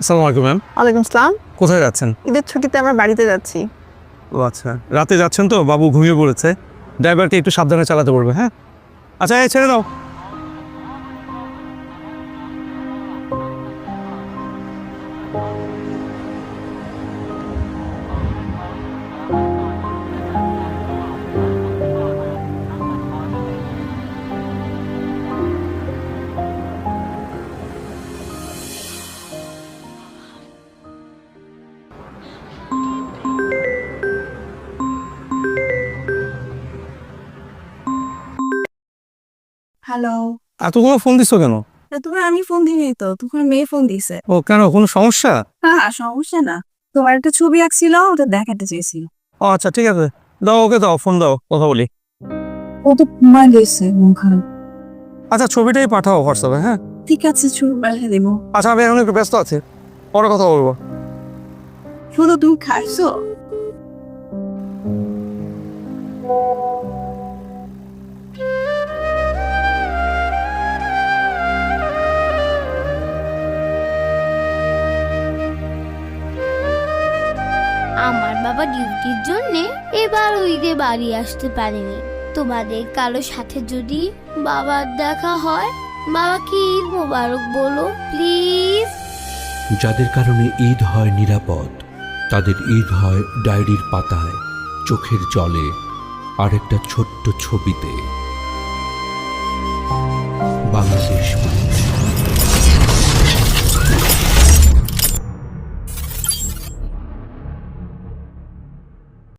আসসালামু আলাইকুম ম্যাম ওয়ালাইকুম আসসালাম। কোথায় যাচ্ছেন? ঈদের ছুটিতে আমরা বাড়িতে যাচ্ছি। ও আচ্ছা। রাতে যাচ্ছেন তো? বাবু ঘুমিয়ে পড়েছে। ড্রাইভারকে একটু সাবধানে চালাতে পারবে হ্যাঁ? আচ্ছা এই ছেড়ে দাও। হ্যালো এতগুলো ফোন দিছো কেন? তোমার আমি ফোন দিই তো তোমার মেয়ে ফোন দিছে। ও কেন কোনো সমস্যা? হ্যাঁ সমস্যা না। তোমার একটা ছবি আঁকছিল ওটা দেখাতে চেয়েছিল। ও আচ্ছা ঠিক আছে। দাও ওকে দাও ফোন দাও কথা বলি। ও তো ঘুমায় গেছে খারাপ। আচ্ছা ছবিটাই পাঠাও হোয়াটসঅ্যাপে হ্যাঁ? ঠিক আছে ছবি পাঠিয়ে দেবো। আচ্ছা আমি এখন একটু ব্যস্ত আছি। পরে কথা বলব। শুধু তুমি খাইছো? বাবা ডিউটির জন্যে এবার ঈদে বাড়ি আসতে পারেনি। তোমাদের কারও সাথে যদি বাবার দেখা হয় বাবাকে ঈদ মোবারক বলো, প্লিজ? যাদের কারণে ঈদ হয় নিরাপদ, তাদের ঈদ হয় ডায়েরির পাতায়, চোখের জলে আর একটা ছোট্ট ছবিতে। বাংলাদেশ